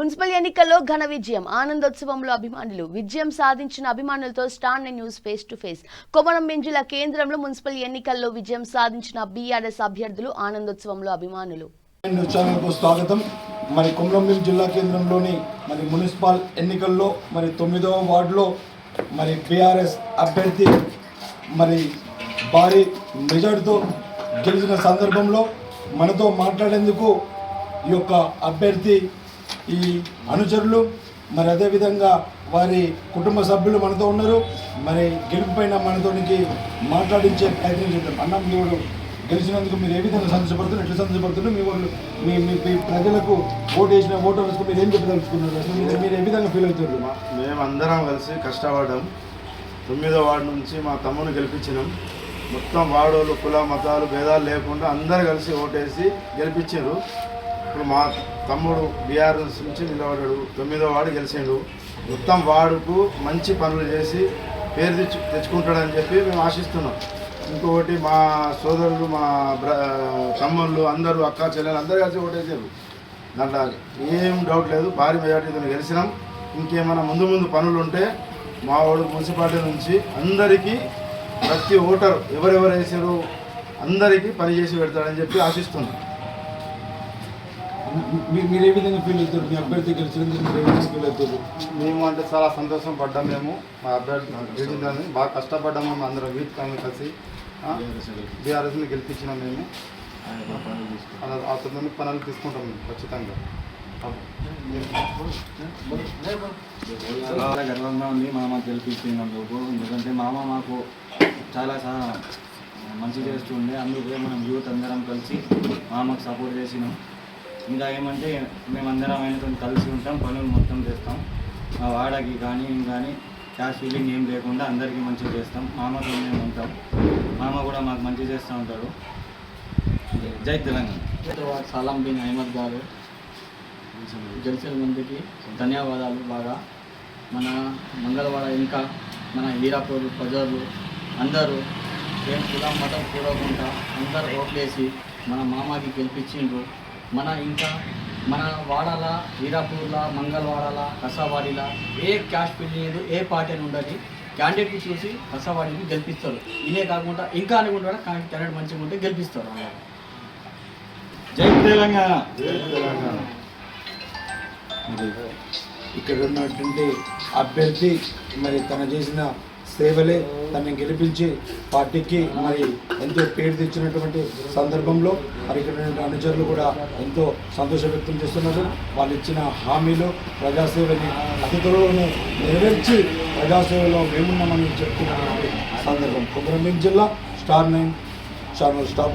Municipal ఎన్నికల్లో ఘన విజయం. ఆనందోత్సవంలో అభిమానులు విజయం సాధించిన అభిమానులతో stand news face to face. Komaram జిల్లా కేంద్రంలో మున్సిపల్ ఎన్నికల్లో విజయం సాధించిన బీఆర్ఎస్ అభ్యర్థులు ఆనందోత్సవంలో అభిమానులు. స్వాగతం. మరి కొమరంభీం జిల్లా కేంద్రంలోని మరి మున్సిపల్ ఎన్నికల్లో మరి తొమ్మిదవ వార్డులో మరి బీఆర్ఎస్ అభ్యర్థి మరి భారీ మెజార్టీతో గెలిచిన సందర్భంలో మనతో మాట్లాడేందుకు ఈ యొక్క అభ్యర్థి ఈ అనుచరులు మరి అదేవిధంగా వారి కుటుంబ సభ్యులు మనతో ఉన్నారు. మరి గెలుపుపైన మనతోనికి మాట్లాడించే ప్రయత్నం చేద్దాం. అన్న మీరు గెలిచినందుకు మీరు ఏ విధంగా సంతోషపడుతున్నారు ఎట్లా సంతోషపడుతున్నారు? మీ వాళ్ళు మీ మీ మీ ప్రజలకు ఓటు వేసిన ఓటర్స్కు మీరు ఏం చెప్పదలుచుకున్నారు? అసలు మీరు ఏ విధంగా ఫీల్ అవుతారు మేమందరం కలిసి కష్టపడడం. తొమ్మిదో వార్డు నుంచి మా తమ్ముని గెలిపించినాం. మొత్తం వాడోళ్ళు కుల మతాలు భేదాలు లేకుండా అందరు కలిసి ఓటేసి గెలిపించారు. ఇప్పుడు మా తమ్ముడు బీఆర్ఎస్ నుంచి నిలబడ్డాడు తొమ్మిదో వాడు గెలిచిండు. మొత్తం వాడుకు మంచి పనులు చేసి పేరు తెచ్చు తెచ్చుకుంటాడని చెప్పి మేము ఆశిస్తున్నాం. ఇంకొకటి మా సోదరులు మా బ్ర తమ్ముళ్ళు అందరూ అక్క చెల్లెలు అందరూ కలిసి ఓటేసారు. దాంట్లో ఏం డౌట్ లేదు భారీ మెజార్టీతో గెలిచినాం. ఇంకేమైనా ముందు ముందు పనులు ఉంటే మా వాడు మున్సిపాలిటీ నుంచి అందరికీ ప్రతి ఓటర్ ఎవరెవరు వేసారు అందరికీ పని చేసి పెడతాడని చెప్పి ఆశిస్తున్నాం. మీరు ఏ విధంగా ఫీల్ అవుతారు? మీ అభ్యర్థి గెలిచినందుకు మీరు ఏ విధంగా ఫీల్ అవుతారు? మేము అంటే చాలా సంతోషం పడ్డాం మేము. మా అభ్యర్థి గెలిచిందని బాగా కష్టపడ్డాము మేము అందరం యూత్ కాంగ్రెస్ కలిసి. బీఆర్ఎస్ని గెలిపించినాం మేము. తొమ్మిది పనులు తీసుకుంటాం మేము ఖచ్చితంగా. చాలా గర్వంగా ఉంది. మామ గెలిపించినందుకు. ఎందుకంటే మామ మాకు చాలా సహా మంచి చేస్తుండే. అందుకే మనం యూత్ అందరం కలిసి మామకు సపోర్ట్ చేసినాం. ఇంకా ఏమంటే మేమందరం ఆయనతో కలిసి ఉంటాం పనులు మొత్తం చేస్తాం. మా వాడకి కానీ ఏం కానీ క్యాష్ ఫీలింగ్ ఏం లేకుండా అందరికీ మంచిగా చేస్తాం. మామతో మేము ఉంటాం. మామ కూడా మాకు మంచి చేస్తూ ఉంటాడు. జై తెలంగాణ. సలాం బిన్ అహ్మద్ గారు. గెలిచిన మందికి ధన్యవాదాలు బాగా. మన మంగళవాడ ఇంకా మన హీరాపూర్ ప్రజలు అందరూ ఏం కులం మతం చూడకుండా అందరూ ఓట్లేసి మన మామకి గెలిపించిండ్రు. మన ఇంకా మన వాడాల హీరాపూర్ల మంగళవాడల కసావాడిల ఏ క్యాష్ ఫీల్డింగ్ ఏ పార్టీ అని ఉండదు. క్యాండిడేట్కి చూసి కసావాడిని గెలిపిస్తారు. ఇదే కాకుండా ఇంకా అనుకుంటారా క్యాండిడేట్ మంచిగా ఉంటే గెలిపిస్తారు. జై తెలంగాణ. ఇక్కడ ఉన్నటువంటి అభ్యర్థి మరి తన చేసిన సేవలే తనని గెలిపించి పార్టీకి మరి ఎంతో పేరు తెచ్చినటువంటి సందర్భంలో మరి ఇక్కడ అనుచరులు కూడా ఎంతో సంతోషం వ్యక్తం చేస్తున్నారు. వాళ్ళు ఇచ్చిన హామీలు ప్రజాసేవని అతిథులను నెరవేర్చి ప్రజాసేవలో మేమున్నామని చెప్తున్నటువంటి సందర్భం. కుమరంభీం జిల్లా స్టార్ నైన్ ఛానల్ స్టాప్